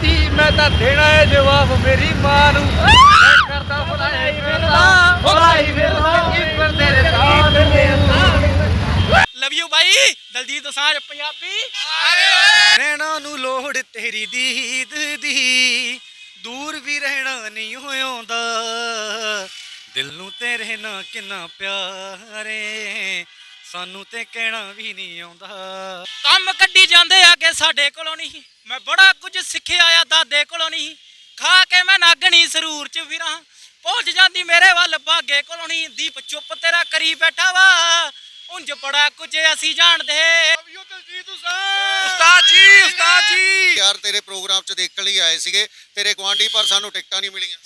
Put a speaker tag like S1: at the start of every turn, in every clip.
S1: ਦੀ ਮੈਂ ਤਾਂ ਦੇਣਾ ਏ ਜਵਾਬ ਮੇਰੀ ਮਾਂ ਨੂੰ। ਮੈਂ ਕਰਦਾ ਭਲਾਈ ਫਿਰਦਾ ਭਲਾਈ ਫਿਰਦਾ ਕੀ ਪਰ ਤੇਰੇ ਸਾਥ
S2: ਲਵ ਯੂ ਬਾਈ। ਦਲਜੀਤ ਦੋਸਾਂਝ ਪੰਜਾਬੀ।
S3: ਰਹਿਣਾ ਨੂੰ ਲੋੜ ਤੇਰੀ ਦੀਦ ਦੀ। ਦੂਰ ਵੀ ਰਹਿਣਾ ਨਹੀਂ ਹੋਇਉਂਦਾ ਦਿਲ ਨੂੰ ਤੇਰੇ ਨਾਲ ਕਿੰਨਾ ਪਿਆਰੇ। ਸਾਨੂੰ ਤੇ ਕਹਿਣਾ ਵੀ ਨਹੀਂ ਆਉਂਦਾ।
S2: ਕੰਮ ਕੱਢੀ ਜਾਂਦੇ ਆ ਕਿ ਸਾਡੇ ਕੋਲੋਂ ਨਹੀਂ। ਮੈਂ ਬੜਾ ਕੁਝ ਸਿੱਖਿਆ ਆ ਦਾਦੇ ਕੋਲੋਂ ਨਹੀਂ। ਖਾ ਕੇ ਮੈਂ ਨਾਗਣੀ ਸਰੂਰ ਚ ਵੀਰਾਂ। ਪਹੁੰਚ ਜਾਂਦੀ ਮੇਰੇ ਵੱਲ ਬਾਗੇ ਕੋਲੋਂ ਨਹੀਂ। ਦੀਪ ਚੁੱਪ ਤੇਰਾ ਕਰੀ ਬੈਠਾ ਵਾ। ਉਂਝ ਬੜਾ ਕੁਝ ਅਸੀਂ ਜਾਣਦੇ।
S3: ਉਸਤਾਦ ਜੀ ਉਸਤਾਦ ਜੀ।
S4: ਯਾਰ ਤੇਰੇ ਪ੍ਰੋਗਰਾਮ 'ਚ ਦੇਖਣ ਲਈ ਆਏ ਸੀਗੇ। ਤੇਰੇ ਗੁਆਂਢੀ ਪਰ ਸਾਨੂੰ ਟਿਕਟਾਂ ਨਹੀਂ ਮਿਲੀਆਂ।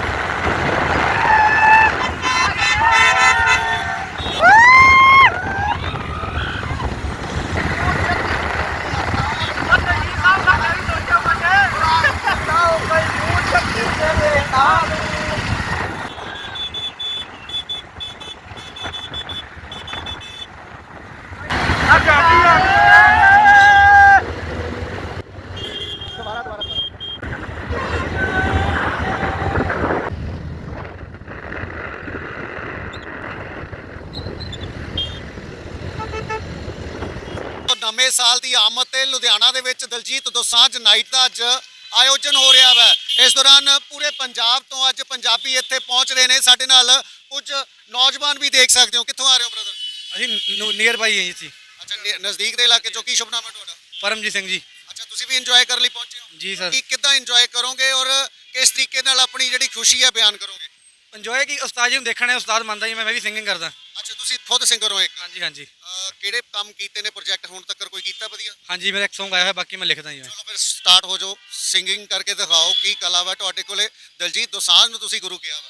S4: ਸਾਲ ਦੀ ਆਮਦ ਤੇ ਲੁਧਿਆਣਾ ਦੇ ਵਿੱਚ ਦਲਜੀਤ ਦੋਸਾਂਝ ਨਾਈਟ ਦਾ ਅੱਜ ਆਯੋਜਨ ਹੋ ਰਿਹਾ ਵਾ। ਇਸ ਦੌਰਾਨ ਪੂਰੇ ਪੰਜਾਬ ਤੋਂ ਅੱਜ ਪੰਜਾਬੀ ਇੱਥੇ ਪਹੁੰਚ ਰਹੇ ਨੇ। ਸਾਡੇ ਨਾਲ ਕੁਝ ਨੌਜਵਾਨ ਵੀ ਦੇਖ ਸਕਦੇ ਹੋ। ਕਿੱਥੋਂ ਆ ਰਹੇ ਹੋ ਬ੍ਰਦਰ
S3: ਅਸੀਂ ਨੀਅਰ ਬਾਈ ਹਾਂ ਜੀ
S4: ਅੱਛਾ ਨਜ਼ਦੀਕ ਦੇ ਇਲਾਕੇ ਚੋਂ ਕੀ ਸ਼ੁਭ ਨਾਮ ਹੈ ਤੁਹਾਡਾ?
S3: ਪਰਮਜੀਤ ਸਿੰਘ ਜੀ।
S4: ਅੱਛਾ ਤੁਸੀਂ ਵੀ ਇੰਜੋਏ ਕਰਨ ਲਈ ਪਹੁੰਚੇ ਹੋ?
S3: ਜੀ ਸਰ
S4: ਕੀ ਕਿੱਦਾਂ ਇੰਜੋਏ ਕਰੋਗੇ ਔਰ ਕਿਸ ਤਰੀਕੇ ਨਾਲ ਆਪਣੀ ਜਿਹੜੀ ਖੁਸ਼ੀ ਹੈ ਬਿਆਨ ਕਰੋਗੇ?
S3: ਇੰਜੋਏ ਕੀ? ਉਸਤਾਦ ਜੀ ਨੂੰ ਦੇਖਣਾ ਹੈ। ਉਸਤਾਦ ਮੰਨਦਾ ਜੀ ਮੈਂ ਵੀ ਸਿੰਗਿੰਗ ਕਰਦਾ।
S4: ਅੱਛਾ ਤੁਸੀਂ ਖੁਦ ਸਿੰਗਰ ਹੋ ਇੱਕ?
S3: ਹਾਂਜੀ ਹਾਂਜੀ।
S4: ਅਹ ਕਿਹੜੇ ਕੰਮ ਕੀਤੇ ਨੇ ਪ੍ਰੋਜੈਕਟ ਹੁਣ ਤੱਕ ਕੋਈ ਕੀਤਾ ਵਧੀਆ?
S3: ਹਾਂਜੀ ਮੇਰਾ ਇੱਕ Song ਆਇਆ ਹੋਇਆ ਬਾਕੀ ਮੈਂ ਲਿਖਦਾ ਮੈਂ।
S4: ਚਲੋ ਫਿਰ ਸਟਾਰਟ ਹੋ ਜਾਓ। ਸਿੰਗਿੰਗ ਕਰਕੇ ਦਿਖਾਓ ਕੀ ਕਲਾ ਵਾ ਤੁਹਾਡੇ ਕੋਲੇ। ਦਲਜੀਤ ਦੋਸਾਂਝ ਨੂੰ ਤੁਸੀਂ ਗੁਰੂ ਕਿਹਾ ਵਾ।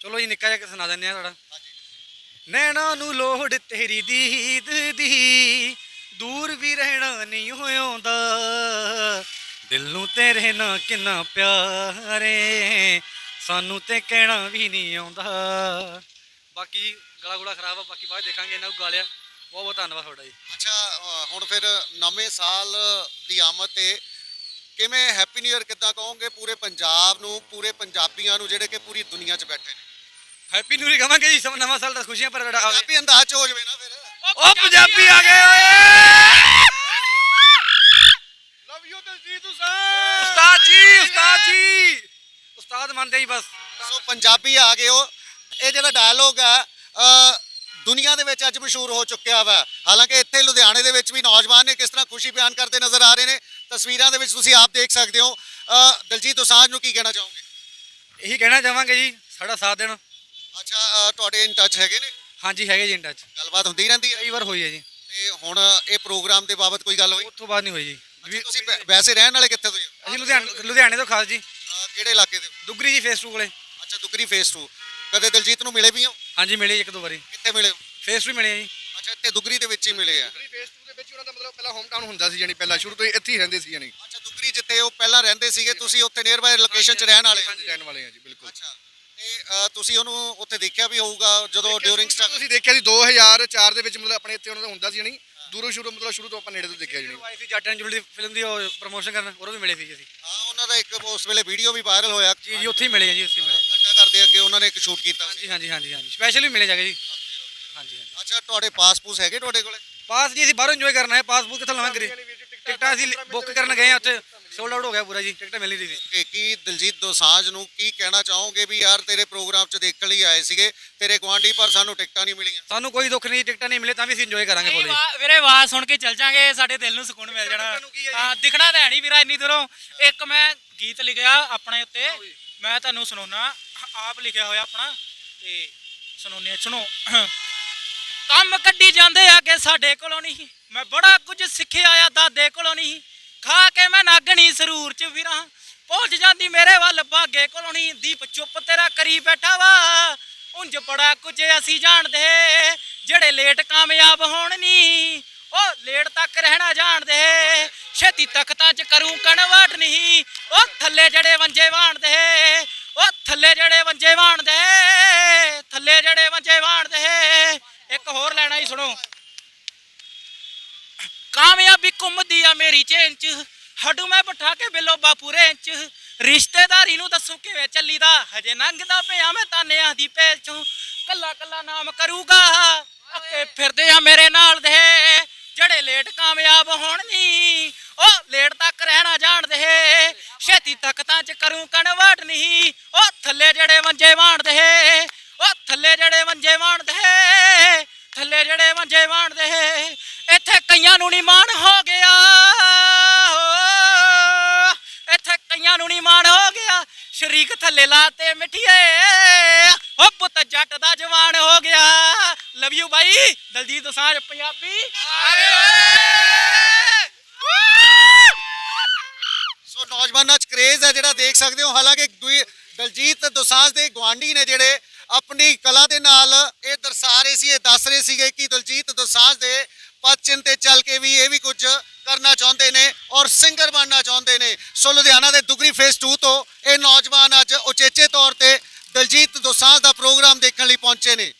S3: ਚਲੋ ਜੀ ਨਿੱਕਾ ਜਿਹਾ ਸੁਣਾ ਦਿੰਦੇ ਆ ਤੁਹਾਡਾ ਨੈਣਾ ਨੂੰ ਲੋੜ ਤੇਰੀ ਦੀਦ ਦੀ ਦੂਰ ਵੀ ਰਹਿਣਾ ਨਹੀਂ ਹੋਇਉਂਦਾ ਦਿਲ ਨੂੰ ਤੇਰੇ ਨਾਲ ਕਿੰਨਾ ਪਿਆਰੇ ਸਾਨੂੰ ਤੇ ਕਹਿਣਾ ਵੀ ਨਹੀਂ ਆਉਂਦਾ। ਬਾਕੀ ਜੀ ਗਲਾ ਗੁਲਾ ਖਰਾਬ ਆ ਬਾਕੀ ਬਾਅਦ 'ਚ ਦੇਖਾਂਗੇ ਇਹਨਾਂ ਨੂੰ ਗਾਲਿਆ। ਬਹੁਤ ਬਹੁਤ ਧੰਨਵਾਦ ਤੁਹਾਡਾ ਜੀ।
S4: ਅੱਛਾ ਹੁਣ ਫਿਰ ਨਵੇਂ ਸਾਲ ਦੀ ਆਮਦ ਤੇ ਕਿਵੇਂ ਹੈਪੀ ਨਿਊ ਇਅਰ ਕਿੱਦਾਂ ਕਹੋਗੇ ਪੂਰੇ ਪੰਜਾਬ ਨੂੰ ਪੂਰੇ ਪੰਜਾਬੀਆਂ ਨੂੰ ਜਿਹੜੇ ਕਿ ਪੂਰੀ ਦੁਨੀਆ 'ਚ ਬੈਠੇ ਨੇ?
S3: ਹੈਪੀ ਨਿਊ ਇਅਰ ਕਹਾਂਗੇ ਜੀ ਸਭ ਨਵਾਂ ਸਾਲ ਦਾ ਖੁਸ਼ੀਆਂ ਪਰ ਆਵੇ।
S4: ਪੰਜਾਬੀ ਅੰਦਾਜ਼ 'ਚ ਹੋ ਜਾਵੇ ਨਾ ਫਿਰ।
S3: ਓ ਪੰਜਾਬੀ ਆ ਗਏ ਓਏ!
S4: ਲਵ ਯੂ ਦਲਜੀਤ ਦੋਸਾਂਝ
S3: ਉਸਤਾਦ ਜੀ ਉਸਤਾਦ ਜੀ! ਉਸਤਾਦ ਮੰਨਦੇ ਹੀ ਬਸ।
S4: ਸੋ ਪੰਜਾਬੀ ਆ ਗਏ ਹੋ ਇਹ ਜਿਹੜਾ ਡਾਇਲੋਗ ਅਹ, ਦੁਨੀਆ ਦੇ ਵਿੱਚ ਅੱਜ ਮਸ਼ਹੂਰ ਹੋ ਚੁੱਕਿਆ ਵਾ। ਹਾਲਾਂਕਿ ਇੱਥੇ ਲੁਧਿਆਣੇ ਦੇ ਵਿੱਚ ਵੀ ਨੌਜਵਾਨ ਨੇ ਕਿਸ ਤਰ੍ਹਾਂ ਖੁਸ਼ੀ ਬਿਆਨ ਕਰਦੇ ਨਜ਼ਰ ਆ ਰਹੇ ਨੇ ਤਸਵੀਰਾਂ ਦੇ ਵਿੱਚ ਤੁਸੀਂ ਆਪ ਦੇਖ ਸਕਦੇ ਹੋ। ਦਲਜੀਤ ਦੋਸਾਂਝ ਨੂੰ ਕੀ ਕਹਿਣਾ ਚਾਹੋਗੇ?
S3: ਇਹੀ ਕਹਿਣਾ ਚਾਹਾਂਗੇ ਜੀ ਸਾਡਾ ਸਾਥ ਦੇਣ।
S4: ਅੱਛਾ ਤੁਹਾਡੇ ਇਨ ਟੱਚ ਹੈਗੇ ਨੇ?
S3: ਹਾਂਜੀ ਹੈਗੇ ਜੀ ਇੰਟਾ ਚ
S4: ਗੱਲਬਾਤ ਹੁੰਦੀ ਰਹਿੰਦੀ ਹੈ?
S3: ਕਈ ਵਾਰ ਹੋਈ ਹੈ ਜੀ।
S4: ਤੇ ਹੁਣ ਇਹ ਪ੍ਰੋਗਰਾਮ ਦੇ ਬਾਬਤ ਕੋਈ ਗੱਲ ਹੋਈ?
S3: ਉਸ ਤੋਂ ਬਾਅਦ ਨਹੀਂ ਹੋਈ ਜੀ।
S4: ਤੁਸੀਂ ਵੈਸੇ ਰਹਿਣ ਵਾਲੇ ਕਿੱਥੇ ਤੋਂ ਹੋ
S3: ਅਸੀਂ ਲੁਧਿਆਣੇ ਲੁਧਿਆਣੇ ਤੋਂ ਖਾਸ ਜੀ।
S4: ਕਿਹੜੇ ਇਲਾਕੇ ਦੇ?
S3: ਦੁਗਰੀ ਜੀ ਫੇਸ 2 ਕੋਲੇ।
S4: ਅੱਛਾ ਦੁਗਰੀ ਫੇਸ 2 ਕਦੇ ਦਲਜੀਤ ਨੂੰ ਮਿਲੇ ਵੀ ਹੋ?
S3: ਹਾਂਜੀ ਮਿਲੇ ਇੱਕ ਦੋ ਵਾਰੀ।
S4: ਕਿੱਥੇ ਮਿਲੇ ਹੋ?
S3: ਫੇਸ 2 ਮਿਲੇ ਆ ਜੀ।
S4: ਅੱਛਾ ਇੱਥੇ ਦੁਗਰੀ ਦੇ ਵਿੱਚ ਹੀ ਮਿਲੇ ਆ।
S5: ਫੇਸ 2 ਦੇ ਵਿੱਚ ਉਹਨਾਂ ਦਾ ਮਤਲਬ ਪਹਿਲਾਂ ਹੋਮ ਟਾਊਨ ਹੁੰਦਾ ਸੀ ਜਾਨੀ ਪਹਿਲਾਂ ਸ਼ੁਰੂ ਤੋਂ ਹੀ ਇੱਥੇ ਹੀ ਰਹਿੰਦੇ ਸੀ ਜਾਨੀ
S4: ਅੱਛਾ ਦੁਗਰੀ ਜਿੱਥੇ ਉਹ ਪਹਿਲਾਂ ਰਹਿੰਦੇ ਸੀਗੇ ਤੁਸੀਂ ਉੱਥੇ ਨੀਅਰ ਬਾਈ ਲੋਕੇਸ਼ਨ 'ਚ ਰਹਿਣ ਵਾਲੇ ਹੋ?
S5: ਹਾਂਜੀ ਰਹਿਣ ਵਾਲੇ ਆ ਜੀ ਬਿਲਕੁਲ।
S4: ਅੱਛਾ ਤੇ ਅ, ਤੁਸੀਂ ਉਹਨੂੰ ਉੱਥੇ ਦੇਖਿਆ ਵੀ ਹੋਊਗਾ ਜਦੋਂ ਡਿਊਰਿੰਗ ਸਟਰਗਲ
S5: ਤੁਸੀਂ ਦੇਖਿਆ ਸੀ 2004 ਦੇ ਵਿੱਚ ਮਤਲਬ ਆਪਣੇ ਇੱਥੇ ਉਹਨਾਂ ਦਾ ਹੁੰਦਾ ਸੀ ਜਾਨੀ ਦੂਰੋਂ ਸ਼ੁਰੂ ਮਤਲਬ ਸ਼ੁਰੂ ਤੋਂ ਆਪਾਂ ਨੇੜੇ ਤੋਂ ਦੇਖਿਆ ਜਾਨੀ
S3: ਆਈ ਸੀ ਜੱਟ ਐਂਡ ਜੁਲਦੀ ਫਿਲਮ ਦੀ ਉਹ ਪ੍ਰੋਮੋਸ਼ਨ ਕਰਨ ਉਹ ਵੀ ਮਿਲੇ ਸੀ ਜੀ ਅਸੀਂ।
S4: ਹਾਂ ਉਹਨਾਂ ਦਾ ਇੱਕ ਉਸ ਵੇਲੇ ਵੀਡੀਓ ਵੀ ਵਾਇਰਲ ਹੋਇਆ।
S3: ਜੀ ਜੀ ਉੱਥੇ ਹੀ ਮਿਲੇ ਆ ਜੀ ਉੱਥੇ ਹੀ ਮਿਲੇ।
S4: ਉਹਨਾਂ ਨੇ ਇੱਕ ਸ਼ੂਟ ਕੀਤਾ ਸੀ?
S3: ਹਾਂਜੀ ਹਾਂਜੀ ਹਾਂਜੀ ਹਾਂਜੀ। ਸਪੈਸ਼ਲ ਵੀ ਮਿਲੇ ਜਾ ਕੇ ਜੀ। ਹਾਂਜੀ ਹਾਂਜੀ।
S4: ਅੱਛਾ ਤੁਹਾਡੇ ਪਾਸਪੋਰਟ ਹੈਗੇ ਤੁਹਾਡੇ ਕੋਲੇ?
S3: ਪਾਸ ਜੀ ਅਸੀਂ ਬਾਹਰੋਂ ਇੰਜੋਏ ਕਰਨਾ ਹੈ ਪਾਸਪੋਰਟ ਕਿੱਥੋਂ ਲਵਾਂਗੇ ਟਿਕਟਾਂ ਅਸੀਂ ਬੁੱਕ ਕਰਨ ਗਏ ਆ ਉੱਥੇ। ਸੋਲਡ ਆਊਟ ਹੋ ਗਿਆ ਪੂਰਾ ਜੀ। ਟਿਕਟ ਮਿਲ ਨਹੀਂ ਰਹੀ ਸੀ
S4: ਕਿ ਕੀ ਦਲਜੀਤ ਦੋਸਾਂਝ ਨੂੰ ਕੀ ਕਹਿਣਾ ਚਾਹੋਗੇ ਵੀ ਯਾਰ ਤੇਰੇ ਪ੍ਰੋਗਰਾਮ 'ਚ ਦੇਖਣ ਲਈ ਆਏ ਸੀਗੇ? ਤੇਰੇ ਗੁਆਂਢੀ ਪਰ ਸਾਨੂੰ ਟਿਕਟਾਂ ਨਹੀਂ ਮਿਲੀਆਂ।
S3: ਸਾਨੂੰ ਕੋਈ ਦੁੱਖ ਨਹੀਂ ਟਿਕਟਾਂ ਨਹੀਂ ਮਿਲੇ ਤਾਂ ਵੀ ਅਸੀਂ ਇੰਜੋਏ ਕਰਾਂਗੇ
S2: ਨਹੀਂ,
S3: ਫੁੱਲ
S2: ਵੀਰੇ ਆਵਾਜ਼ ਸੁਣ ਕੇ ਚੱਲ ਜਾਾਂਗੇ। ਸਾਡੇ ਦਿਲ ਨੂੰ ਸਕੂਨ ਮਿਲ ਜਾਣਾ। ਹਾਂ ਦਿਖਣਾ ਤਾਂ ਹੈ ਨਹੀਂ ਵੀਰਾ ਇੰਨੀ ਦੂਰੋਂ। ਇੱਕ ਮੈਂ ਗੀਤ ਲਿਖਿਆ ਆਪਣੇ ਉੱਤੇ। ਮੈਂ ਤੁਹਾਨੂੰ ਸੁਣਾਉਣਾ ਆਪ ਲਿਖਿਆ ਹੋਇਆ ਆਪਣਾ, ਤੇ ਸੁਣਾਉਂਦੇ ਸੁਣੋ ਕੰਮ ਕੱਢੀ ਜਾਂਦੇ ਆ ਕਿ ਸਾਡੇ ਕੋਲੋਂ ਨਹੀਂ। ਮੈਂ ਬੜਾ ਕੁਝ ਸਿੱਖਿਆ ਆ ਦਾਦੇ ਕੋਲੋਂ ਨਹੀਂ। ਖਾ ਕੇ ਮੈਂ ਨਾਗਣੀ ਸਰੂਰ ਚ ਵੀਰਾਂ। ਪਹੁੰਚ ਜਾਂਦੀ ਮੇਰੇ ਵੱਲ ਬਾਗੇ ਕੋਲੋਂ ਨਹੀਂ। ਦੀਪ, ਚੁੱਪ ਤੇਰਾ ਕਰੀ ਬੈਠਾ ਵਾ। ਉਂਝ ਬੜਾ ਕੁਝ ਅਸੀਂ ਜਾਣਦੇ। ਜਿਹੜੇ ਲੇਟ ਕਾਮਯਾਬ ਹੋਣ ਨਹੀਂ ਉਹ ਲੇਟ ਤੱਕ ਰਹਿਣਾ ਜਾਣਦੇ। ਛੇਤੀ ਤਖਤਾਂ 'ਚ ਕਰੂੰ ਕਨਵਰਟ ਨਹੀਂ। ਉਹ ਥੱਲੇ ਜਿਹੜੇ ਵੰਜੇ ਵਾਣਦੇ। ਥੱਲੇ ਜਿਹੜੇ ਵੰਜੇ ਵਾਣਦੇ ਥੱਲੇ ਜਿਹੜੇ ਵੰਜੇ ਵਾਣਦੇ ਇੱਕ ਹੋਰ ਲੈਣਾ ਹੀ ਸੁਣੋ। ਕਾਮਯਾਬੀ ਘੁੰਮਦੀ ਆ ਮੇਰੀ ਚੇਨ 'ਚ, ਹੱਡੂ ਮੈਂ ਬਿਠਾ ਕੇ ਬਿੱਲੋ ਬਾਪੂਰੇ ਇੰਚ। ਰਿਸ਼ਤੇਦਾਰੀ ਨੂੰ ਦੱਸੂ ਕਿਵੇਂ ਚੱਲੀਦਾ, ਹਜੇ ਲੰਘਦਾ ਪਿਆ ਮੈਂ ਤਾਨਿਆਂ ਦੀ ਪਹਿਲ ਚੋਂ। ਕੱਲਾ ਕੱਲਾ ਨਾਮ ਕਰੂਗਾ, ਅੱਕੇ ਫਿਰਦੇ ਆ ਮੇਰੇ ਨਾਲ ਦੇ। ਜਿਹੜੇ ਲੇਟ ਕਾਮਯਾਬ ਹੋਣ ਨੀ, ਉਹ ਲੇਟ ਤੱਕ ਰਹਿਣਾ ਜਾਣਦੇ ਛੇਤੀ ਤੱਕ ਤਾਂ ਚ ਕਰੂੰ ਕਨਵਰਟ ਨਹੀਂ ਥੱਲੇ ਜਿਹੜੇ ਮੰਜੇ ਵਾਣਦੇ ਉਹ ਥੱਲੇ ਜਿਹੜੇ ਮੰਜੇ ਵਾਣਦੇ ਥੱਲੇ ਜਿਹੜੇ ਮੰਜੇ ਵਾਣਦੇ ਇੱਥੇ ਕਈਆਂ ਨੂੰ ਨਹੀਂ ਮਾਣ ਹੋ ਗਿਆ। ਇੱਥੇ ਕਈਆਂ ਨੂੰ ਨਹੀਂ ਮਾਣ ਹੋ ਗਿਆ। ਸ਼ਰੀਕ ਥੱਲੇ ਲਾਤੇ ਮਿੱਠੀਏ ਉਹ ਪੁੱਤ ਜੱਟ ਦਾ ਜਵਾਨ ਹੋ ਗਿਆ। ਲਵ ਯੂ ਬਾਈ ਦਲਜੀਤ ਦੋਸਾਂਝ ਪੰਜਾਬੀ।
S4: ਸੋ ਨੌਜਵਾਨਾਂ 'ਚ ਕਰੇਜ਼ ਹੈ ਜਿਹੜਾ ਦੇਖ ਸਕਦੇ ਹੋ। ਹਾਲਾਂਕਿ ਦੂਈ- ਦਲਜੀਤ ਦੋਸਾਂਝ ਦੇ ਗਵਾਂਢੀ ਨੇ ਜਿਹੜੇ ਆਪਣੀ ਕਲਾ ਦੇ ਨਾਲ ਇਹ ਦਰਸਾ ਰਹੇ ਸੀ, ਇਹ ਦੱਸ ਰਹੇ ਸੀਗੇ ਕਿ ਦਲਜੀਤ ਦੋਸਾਂਝ ਦੇ ਪਦਚਿੰਨ ਤੇ ਚੱਲ ਕੇ ਵੀ ਇਹ ਵੀ ਕੁਝ ਕਰਨਾ ਚਾਹੁੰਦੇ ਨੇ ਔਰ ਸਿੰਗਰ ਬਣਨਾ ਚਾਹੁੰਦੇ ਨੇ। ਸੋ ਲੁਧਿਆਣਾ ਦੇ ਦੁਗਰੀ ਫੇਸ 2 ਤੋਂ ਇਹ ਨੌਜਵਾਨ ਅੱਜ ਉਚੇਚੇ ਤੌਰ ਤੇ ਦਲਜੀਤ ਦੋਸਾਂਝ ਦਾ ਪ੍ਰੋਗਰਾਮ ਦੇਖਣ ਲਈ ਪਹੁੰਚੇ ਨੇ।